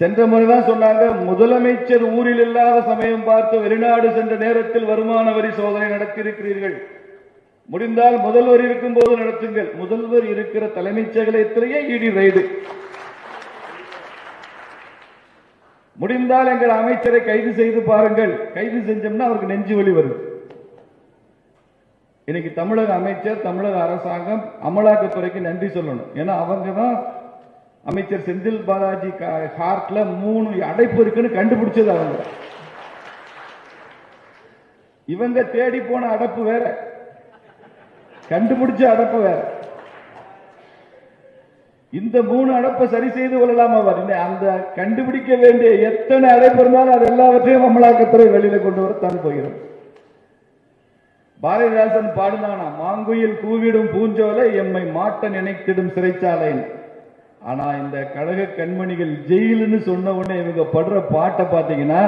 சென்ற முறைதான் சொன்னாங்க முதலமைச்சர் ஊரில் இல்லாத சமயம் பார்த்து வெளிநாடு சென்ற நேரத்தில் வருமான வரி சோதனை நடத்தியிருக்கிறீர்கள். முடிந்தால் முதல்வர் இருக்கும் போது நடத்துங்கள். முதல்வர் இருக்கிற தலைமைச் செயலகத்திலேயே இடி ரைடு முடிந்தால் எங்கள் அமைச்சரை கைது செய்து பாருங்கள். கைது செஞ்சோம்னா அவருக்கு நெஞ்சு வலி வருது. இன்னைக்கு தமிழக அமைச்சர் தமிழக அரசாங்கம் அமலாக்கத்துறைக்கு நன்றி சொல்லணும். ஏன்னா அவங்க தான் அமைச்சர் செந்தில் பாலாஜி ஹார்ட்ல மூணு அடைப்பு இருக்குன்னு கண்டுபிடிச்சது அவங்க. இவங்க தேடி போன அடப்பு வேற. கண்டுபிடிச்ச அடப்பு வேற. இந்த மூணு அடப்பை சரி செய்து கொள்ளலாம் அவர். அந்த கண்டுபிடிக்க வேண்டிய எத்தனை அடைப்பு இருந்தாலும் அது எல்லாவற்றையும் அமலாக்கத்துறை வெளியில கொண்டு வரத்தான் போகிறோம். பாரதிதாசன் பாடினானா மாங்குயில் கூவிடும் பூஞ்சோலை எம்மை மாட்ட நினைத்திடும் சிறைச்சாலை ஆனா இந்த கழக கண்மணிகள் ஜெயிலுன்னு சொன்ன உடனே இவங்க படுற பாட்டை பாத்தீங்கன்னா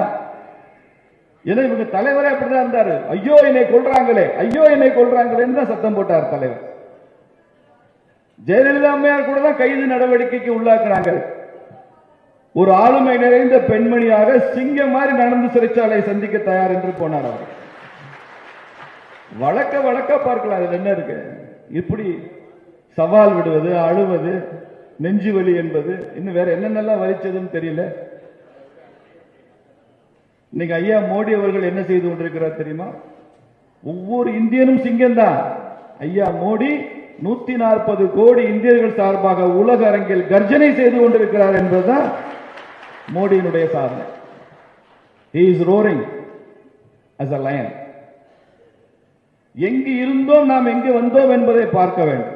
ஏன்னா இவங்க தலைவரே அப்படிதான் இருந்தாரு. ஐயோ என்னை கொல்றாங்களே ஐயோ என்னை கொள்றாங்களேன்னு தான் சத்தம் போட்டார் தலைவர். ஜெயலலிதா அம்மையார் கூட தான் கைது நடவடிக்கைக்கு உள்ளாக்குறாங்க ஒரு ஆளுமை நிறைந்த பெண்மணியாக சிங்கம் மாதிரி நடந்து சிறைச்சாலை சந்திக்க தயார் என்று போனார் அவர். வழக்க வழக்க பார்க்கலாம் அதுல என்ன இருக்கு? இப்படி சவால் விடுவது அழுவது நெஞ்சு வலி என்பது இன்னும் வேற என்னென்னலாம் வலிச்சதுன்னு தெரியல. இன்னைக்கு ஐயா மோடி அவர்கள் என்ன செய்து கொண்டிருக்கிறார் தெரியுமா? ஒவ்வொரு இந்தியனும் சிங்கம் தான். ஐயா மோடி நூத்தி நாற்பது கோடி இந்தியர்கள் சார்பாக உலக அரங்கில் கர்ஜனை செய்து கொண்டிருக்கிறார் என்பதுதான் மோடியினுடைய சாதனை. He is roaring as a lion. எங்கு இருந்தோம் நாம் எங்கு வந்தோம் என்பதை பார்க்க வேண்டும்.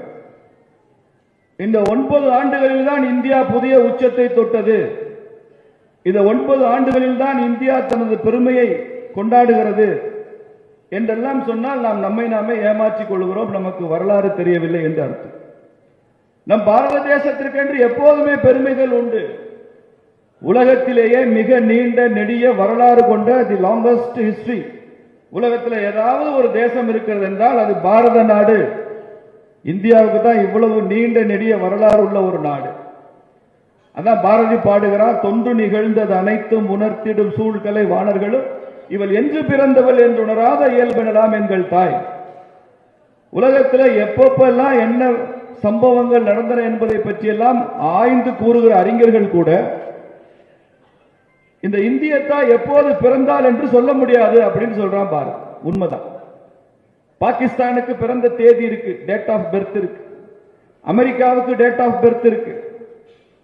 இந்த ஒன்பது ஆண்டுகளில் தான் இந்தியா புதிய உச்சத்தை தொட்டது. இந்த ஒன்பது ஆண்டுகளில் தான் இந்தியா தனது பெருமையை கொண்டாடுகிறது. என்றெல்லாம் சொன்னால் நாம் நம்மை நாமே ஏமாற்றிக் கொள்கிறோம். நமக்கு வரலாறு தெரியவில்லை என்று அர்த்தம். நம் பாரத தேசத்திற்கென்று எப்போதுமே பெருமைகள் உண்டு. உலகத்திலேயே மிக நீண்ட நெடிய வரலாறு கொண்ட தி லாங்கஸ்ட் ஹிஸ்டரி உலகத்தில் ஏதாவது ஒரு தேசம் இருக்கிறது என்றால் அது பாரத நாடு. இந்தியாவுக்கு தான் இவ்வளவு நீண்ட நெடிய வரலாறு உள்ள ஒரு நாடு. அதான் பாரதி பாடுகிறார் தொன்று நிகழ்ந்தது அனைத்தும் உணர்த்திடும் சூழ்கலை வாணர்களும் இவள் என்று பிறந்தவள் என்று உணராத இயல்பெனலாம் எங்கள் தாய். உலகத்தில் எப்பப்பெல்லாம் என்ன சம்பவங்கள் நடந்தன என்பதை பற்றியெல்லாம் ஆய்ந்து கூறுகிற அறிஞர்கள் கூட இந்த இந்திய தாய் எப்போது பிறந்தால் என்று சொல்ல முடியாது அப்படின்னு சொல்றான் பாரு உண்மைதான். பாகிஸ்தானுக்கு பிறந்த தேதி இருக்கு டேட் ஆஃப் பர்த் இருக்கு. அமெரிக்காவுக்கு டேட் ஆஃப் பர்த் இருக்கு.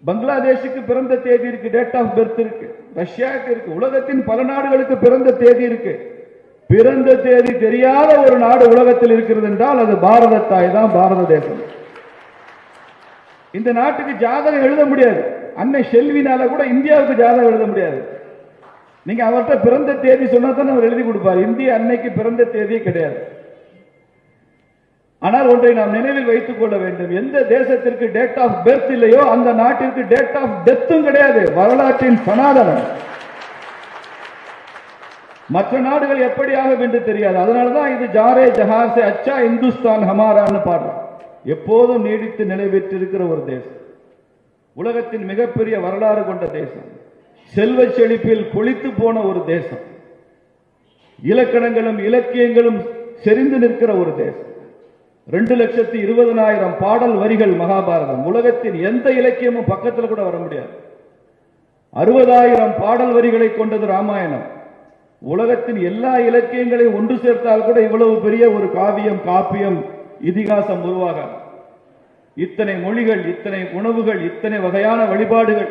பங்களாதேஷுக்கு பிறந்த தேதி இருக்கு டேட் ஆஃப் பர்த் இருக்கு. ரஷ்யாவுக்கு இருக்கு உலகத்தின் பல நாடுகளுக்கு பிறந்த தேதி இருக்கு. பிறந்த தேதி தெரியாத ஒரு நாடு உலகத்தில் இருக்கிறது என்றால் அது பாரத தாய் தான் பாரத தேசம். இந்த நாட்டுக்கு ஜாதகம் எழுத முடியாது. அன்னை செல்வினால கூட இந்தியாவுக்கு ஜாதகம் எழுத முடியாது. நீங்க அவர்கிட்ட பிறந்த தேதி சொன்னா தான் அவர் எழுதி கொடுப்பார். இந்திய அன்னைக்கு பிறந்த தேதியே கிடையாது. ஆனால் ஒன்றை நாம் நினைவில் வைத்துக் கொள்ள வேண்டும். எந்த தேசத்திற்கு டேட் ஆஃப் பெர்த் இல்லையோ அந்த நாட்டிற்கு டேட் ஆஃப் டெத்தும் கிடையாது. வரலாற்றின் சனாதனம். மற்ற நாடுகள் எப்படியாக என்று தெரியாது. அதனாலதான் இது ஜாரே ஜஹாசே அச்சா இந்துஸ்தான் ஹமாரான்னு பாடுறோம் எப்போதும் நீடித்து நிலை பெற்றிருக்கிற ஒரு தேசம். உலகத்தின் மிகப்பெரிய வரலாறு கொண்ட தேசம். செல்வ செழிப்பில் கொளித்து போன ஒரு தேசம். இலக்கணங்களும் இலக்கியங்களும் செறிந்து நிற்கிற ஒரு தேசம். ரெண்டு லட்சத்தி இருபதனாயிரம் பாடல் வரிகள் மகாபாரதம். உலகத்தின் எந்த இலக்கியமும் பக்கத்தில் கூட வர முடியாது. அறுபதாயிரம் பாடல் வரிகளை கொண்டது ராமாயணம். உலகத்தின் எல்லா இலக்கியங்களையும் ஒன்று சேர்த்தால் கூட இவ்வளவு பெரிய ஒரு காவியம் காப்பியம் இதிகாசம் உருவாகாது. இத்தனை மொழிகள் இத்தனை உணவுகள் இத்தனை வகையான வழிபாடுகள்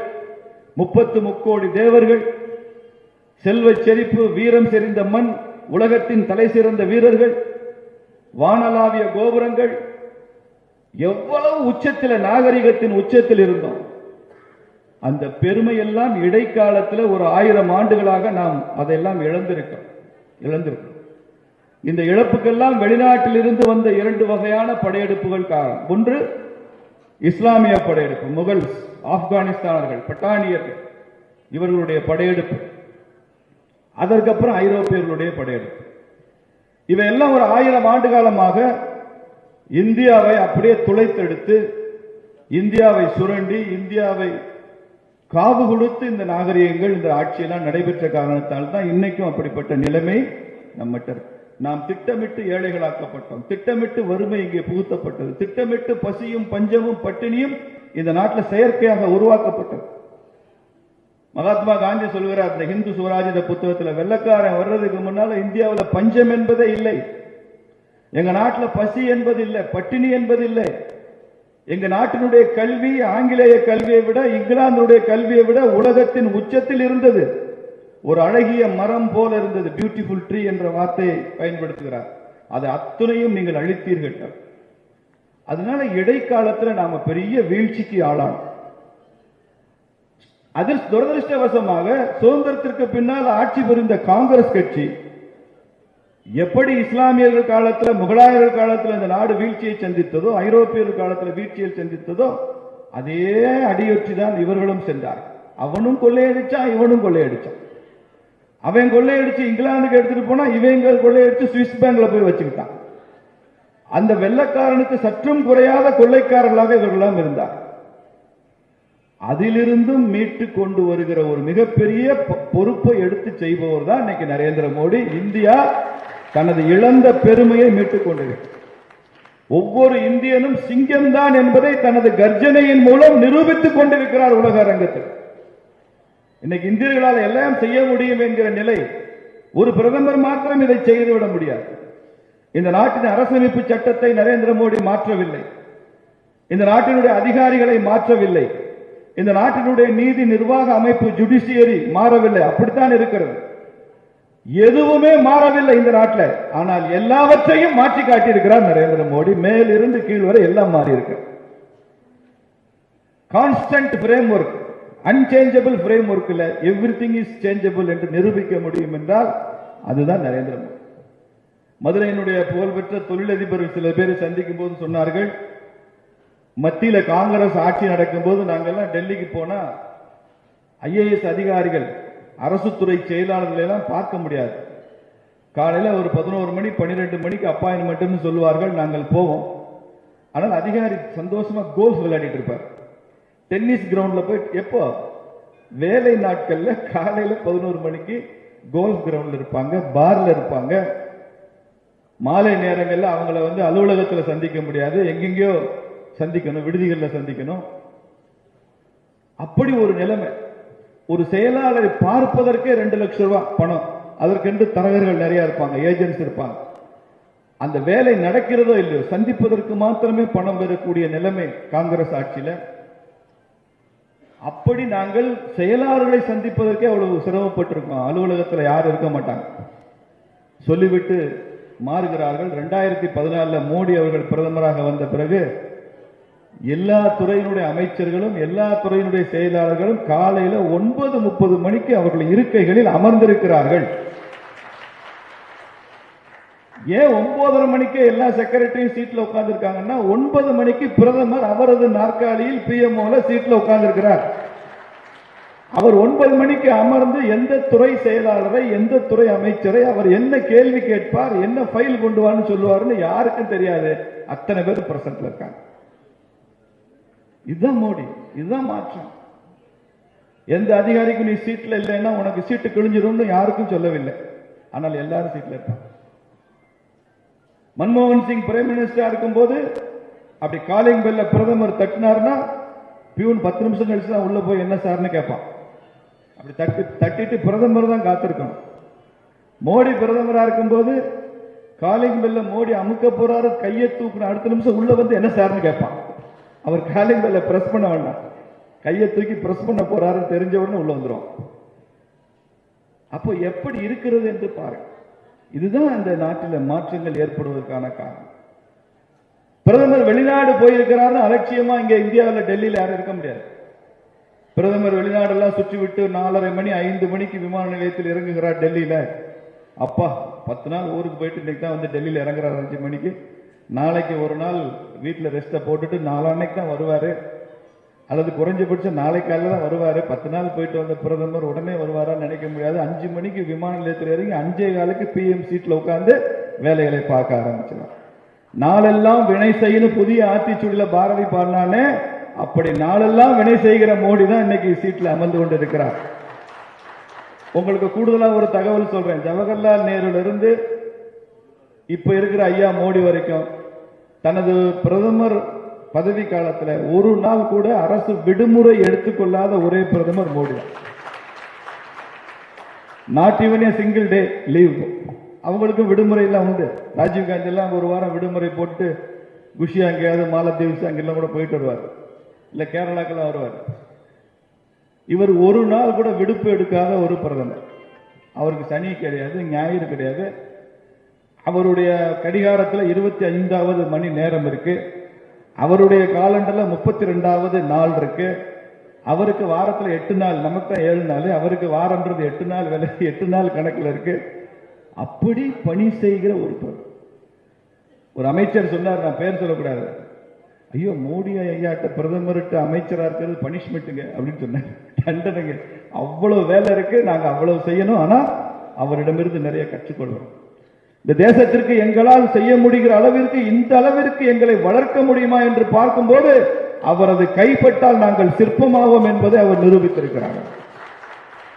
முப்பத்து முக்கோடி தேவர்கள் செல்வச் செழிப்பு வீரம் செறிந்த மண் உலகத்தின் தலை சிறந்த வீரர்கள் வானலாவிய கோபுரங்கள் எவ்வளவு உச்சத்தில் நாகரிகத்தின் உச்சத்தில் இருந்தோம். அந்த பெருமையெல்லாம் இடைக்காலத்தில் ஒரு ஆயிரம் ஆண்டுகளாக நாம் அதையெல்லாம் இழந்திருக்கோம். இழந்திருக்கோம். இந்த இழப்புக்கெல்லாம் வெளிநாட்டிலிருந்து வந்த இரண்டு வகையான படையெடுப்புகள் காரணம். ஒன்று இஸ்லாமிய படையெடுப்பு முகல்ஸ் ஆப்கானிஸ்தானர்கள் பட்டானியர்கள் இவர்களுடைய படையெடுப்பு. அதற்கப்புறம் ஐரோப்பியர்களுடைய படையெடுப்பு. இவையெல்லாம் ஒரு ஆயிரம் ஆண்டு காலமாக இந்தியாவை அப்படியே துளைத்தெடுத்து இந்தியாவை சுரண்டி இந்தியாவை காவு கொடுத்து இந்த நாகரிகங்கள் இந்த ஆட்சியெல்லாம் நடைபெற்ற காரணத்தால் தான் இன்னைக்கும் அப்படிப்பட்ட நிலைமை நம்மகிட்ட நாம் திட்டமிட்டு ஏழைகளாக்கப்பட்டோம். திட்டமிட்டு வறுமை இங்கே புகுத்தப்பட்டது. திட்டமிட்டு பசியும் பஞ்சமும் பட்டினியும் இந்த நாட்டில் செயற்கையாக உருவாக்கப்பட்டது. மகாத்மா காந்தி சொல்கிறார் இந்த ஹிந்து சுவராஜித புத்தகத்தில் வெள்ளக்காரன் வர்றதுக்கு முன்னால இந்தியாவில் பஞ்சம் என்பதே இல்லை. எங்க நாட்டில் பசி என்பது இல்லை பட்டினி என்பது இல்லை. எங்க நாட்டினுடைய கல்வி ஆங்கிலேய கல்வியை விட இங்கிலாந்துடைய கல்வியை விட உலகத்தின் உச்சத்தில் இருந்தது. ஒரு அழகிய மரம் போல இருந்தது பியூட்டிஃபுல் ட்ரீ என்ற வார்த்தையை பயன்படுத்துகிறார். அதை அத்துணையும் நீங்கள் அழித்தீர்கள். அதனால இடைக்காலத்தில் நாம பெரிய வீழ்ச்சிக்கு ஆளானோம். அதில் துரதிருஷ்டவசமாக சுதந்திரத்திற்கு பின்னால் ஆட்சி புரிந்த காங்கிரஸ் கட்சி எப்படி இஸ்லாமியர்கள் காலத்துல முகலாயர்கள் காலத்துல இந்த நாடு வீழ்ச்சியை சந்தித்ததோ ஐரோப்பியர்கள் காலத்தில் வீழ்ச்சியை சந்தித்ததோ அதே அடியொற்றி தான் இவர்களும் சென்றார் அவனும் கொள்ளையடிச்சான் இவனும் கொள்ளையடிச்சான். அவன் கொள்ளையடிச்சு இங்கிலாந்துக்கு எடுத்துட்டு போனா இவங்க கொள்ளையடிச்சு சுவிஸ் பேங்க்ல போய் வச்சுக்கிட்டான். அந்த வெள்ளக்காரனுக்கு சற்றும் குறையாத கொள்ளைக்காரர்களாக இவர்களெல்லாம் இருந்தார் அதிலிருந்தும் மீட்டு கொண்டு வருகிற ஒரு மிகப்பெரிய பொ- பொறுப்பை எடுத்து செய்பவர் தான் இன்னைக்கு நரேந்திர மோடி. இந்தியா தனது இழந்த பெருமையை மீட்டுக் கொண்டிருக்கிறது ஒவ்வொரு இந்தியனும் சிங்கம்தான் என்பதை தனது கர்ஜனையின் மூலம் நிரூபித்துக் கொண்டிருக்கிறார் உலக அரங்கத்தில். இன்னைக்கு இந்தியர்களால் எல்லாம் செய்ய முடியும் என்கிற நிலை ஒரு பிரதமர் மாத்திரம் இதை செய்துவிட முடியாது. இந்த நாட்டின் அரசமைப்பு சட்டத்தை நரேந்திர மோடி மாற்றவில்லை. இந்த நாட்டினுடைய அதிகாரிகளை மாற்றவில்லை. இந்த நாட்டினுடைய நீதி நிர்வாக அமைப்பு ஜுடிஷியரி மாறவில்லை. அப்படித்தான் இருக்கிறது. எதுவுமே மாறவில்லை இந்த நாட்டில். ஆனால் எல்லாவற்றையும் மாற்றி காட்டியிருக்கிறார் நரேந்திர மோடி. மேலிருந்து கீழ் வரை எல்லாம் மாறி இருக்கு constant framework unchangeable frame ஒர்க்கில் எவ்ரி திங் இஸ் சேஞ்சபிள் என்று நிரூபிக்க முடியும் என்றால் அதுதான் நரேந்திர மோடி. மதுரையினுடைய புகழ்பெற்ற தொழிலதிபர் சில பேர் சந்திக்கும் போது சொன்னார்கள் மத்தியில காங்கிரஸ் ஆட்சி நடக்கும்போது நாங்கெல்லாம் டெல்லிக்கு போனா ஐஏஎஸ் அதிகாரிகள் அரசு துறை செயலாளர்களை எல்லாம் பார்க்க முடியாது. காலையில ஒரு பதினோரு மணி பன்னிரெண்டு மணிக்கு அப்பாயின்மெண்ட்னு சொல்லுவார்கள் நாங்கள் போவோம். ஆனால் அதிகாரி சந்தோஷமா கோல்ஃப் விளையாடிட்டு இருப்பார். டென்னிஸ் கிரவுண்ட்ல போய் எப்போ? வேலை நாட்கள்ல காலையில பதினோரு மணிக்கு கோல்ஃப் கிரவுண்ட்ல இருப்பாங்க பார்ல இருப்பாங்க. மாலை நேரங்கள்ல அவங்கள வந்து அலுவலகத்தில் சந்திக்க முடியாது. எங்கெங்கயோ சந்திக்கணும் விடுதிகள்ல சந்திக்கணும். அப்படி ஒரு நிலைமை. ஒரு செயலாளரை பார்ப்பதற்கே ரெண்டு லட்சம் ரூபாய் பணம். அதற்கென்று தரகர்கள் நிறைய இருப்பாங்க ஏஜென்ட்ஸ் இருப்பாங்க. அந்த வேலை நடக்கிறதோ இல்லையோ சந்திப்பதற்கு மாத்திரமே பணம் பெறக்கூடிய நிலைமை காங்கிரஸ் ஆட்சியில். அப்படி நாங்கள் செயலாளர்களை சந்திப்பதற்கே அவ்வளவு சிரமப்பட்டிருக்கோம். அலுவலகத்தில் யாரும் இருக்க மாட்டாங்க. சொல்லிவிட்டு மாறுகிறார்கள். ரெண்டாயிரத்தி பதினாலுல மோடி அவர்கள் பிரதமராக வந்த பிறகு எல்லா துறையினுடைய அமைச்சர்களும் எல்லா துறையினுடைய செயலாளர்களும் காலையில ஒன்பது முப்பது மணிக்கு அவர்கள் இருக்கைகளில் அமர்ந்திருக்கிறார்கள். ஏன் ஒன்பதரை மணிக்கு எல்லா செக்ரட்டரியும் சீட்ல உட்கார்ந்துருக்காங்கன்னா ஒன்பது மணிக்கு பிரதமர் அவரது நாற்காலியில் பிஎம்ஓல சீட்ல உட்கார்ந்துருக்கிறார். அவர் ஒன்பது மணிக்கு அமர்ந்து எந்த துறை செயலாளரை எந்த துறை அமைச்சரை அவர் என்ன கேள்வி கேட்பார் என்ன ஃபைல் கொண்டு வான்னு சொல்லுவார்னு யாருக்கும் தெரியாது. அத்தனை பேர் பிரசன்ட்ல இருக்காங்க. இதுதான் மோடி இதுதான் மாற்றம். எந்த அதிகாரிக்கும் நீ சீட்ல இல்லைன்னா உனக்கு சீட்டு கிழிஞ்சிரும்னு யாருக்கும் சொல்லவில்லை. ஆனால் எல்லாரும் சீட்ல இருப்பாங்க. மன்மோகன் சிங் பிரைம் மினிஸ்டரா இருக்கும்போது அப்படி காலிங் பெல்ல பிரதமர் தட்டினார்னா பியூன் பத்து நிமிஷம் கழிச்சு தான் உள்ள போய் என்ன சார்னு கேட்பான். அப்படி தட்டி தட்டிட்டு பிரதமர் தான் காத்திருக்கணும். மோடி பிரதமரா இருக்கும்போது காலிங் பெல்ல மோடி அமுக்க போறாரு கையை தூக்குன அடுத்த நிமிஷம் உள்ள வந்து என்ன சார்னு கேட்பான். அவர் காலை மேல பிரஸ் பண்ண வேண்டாம். கையை தூக்கி பிரஸ் பண்ண போறாருன்னு தெரிஞ்ச உடனே உள்ள வந்துரும். அப்போ எப்படி இருக்கிறது என்று பாருங்க இதுதான் அந்த நாட்டில் மாற்றங்கள் ஏற்படுவதற்கான காரணம். பிரதமர் வெளிநாடு போயிருக்கிறாரு அலட்சியமா இங்க இந்தியாவில் டெல்லியில யாரும் இருக்க முடியாது. பிரதமர் வெளிநாடெல்லாம் சுற்றி விட்டு நாலரை மணி ஐந்து மணிக்கு விமான நிலையத்தில் இறங்குகிறார் டெல்லியில. அப்பா பத்து நாள் ஊருக்கு போயிட்டு இன்னைக்கு தான் வந்து டெல்லியில் இறங்குறாரு அஞ்சு மணிக்கு. நாளைக்கு ஒரு நாள் வீட்டில் ரெஸ்ட்டை போட்டுட்டு நாளான்னைக்கு தான் வருவார். அல்லது குறைஞ்சபட்சம் நாளை காலையில் தான் வருவார். பத்து நாள் போயிட்டு வந்த பிரதமர் உடனே வருவாரான்னு நினைக்க முடியாது. அஞ்சு மணிக்கு விமான நிலையத்தில் இறங்கி அஞ்சே காலுக்கு பிஎம் சீட்டில் உட்காந்து வேலைகளை பார்க்க ஆரம்பிச்சிடும். நாளெல்லாம் வினை செய்யணும் புதிய ஆத்திச்சூடியில் பாரதி பாடினானே அப்படி நாளெல்லாம் வினை செய்கிற மோடி தான் இன்னைக்கு சீட்டில் அமர்ந்து கொண்டு இருக்கிறார் உங்களுக்கு கூடுதலாக ஒரு தகவல் சொல்கிறேன் ஜவஹர்லால் நேருல இருந்து இருக்கிற ஐயா மோடி வரைக்கும் தனது பிரதமர் பதவி காலத்துல ஒரு நாள் கூட அரசு விடுமுறை எடுத்துக்கொள்ளாத ஒரே பிரதமர் Modi. Not even a single day leave அவங்களுக்கு விடுமுறை எல்லாம் உண்டு. ராஜீவ்காந்தி எல்லாம் ஒரு வாரம் விடுமுறை போட்டு குஷி அங்கேயாவது மாலத்தீவ்ஸ் அங்கெல்லாம் கூட போயிட்டு வருவார். இல்லை கேரளாக்கெல்லாம் வருவார். இவர் ஒரு நாள் கூட விடுப்பு எடுக்காத ஒரு பிரதமர். அவருக்கு சனி கிடையாது ஞாயிறு கிடையாது. அவருடைய கடிகாரத்தில் இருபத்தி ஐந்தாவது மணி நேரம் இருக்கு. அவருடைய காலண்டரில் முப்பத்தி ரெண்டாவது நாள் இருக்கு. அவருக்கு வாரத்தில் எட்டு நாள் நமக்கு தான் ஏழு நாள். அவருக்கு வாரம்ன்றது எட்டு நாள் வேலை எட்டு நாள் கணக்கில் இருக்கு. அப்படி பணி செய்கிற ஒரு ஒரு அமைச்சர் சொன்னார் நான் பேர் சொல்லக்கூடாது. ஐயோ மோடி ஐயாட்ட பிரதமர்கிட்ட அமைச்சராக இருக்கிறது பனிஷ்மெண்ட்டுங்க அப்படின்னு சொன்னேன் தண்டனைங்க. அவ்வளோ வேலை இருக்கு நாங்கள் அவ்வளோ செய்யணும். ஆனால் அவரிடமிருந்து நிறைய கற்றுக்கொள்வோம் இந்த தேசத்திற்கு எங்களால் செய்ய முடிகிற அளவிற்கு இந்த அளவிற்கு எங்களை வளர்க்க முடியுமா என்று பார்க்கும்போது அவரது கைப்பட்டால் நாங்கள் சிற்பமாவோம் என்பதை அவர் நிரூபித்திருக்கிறார்கள்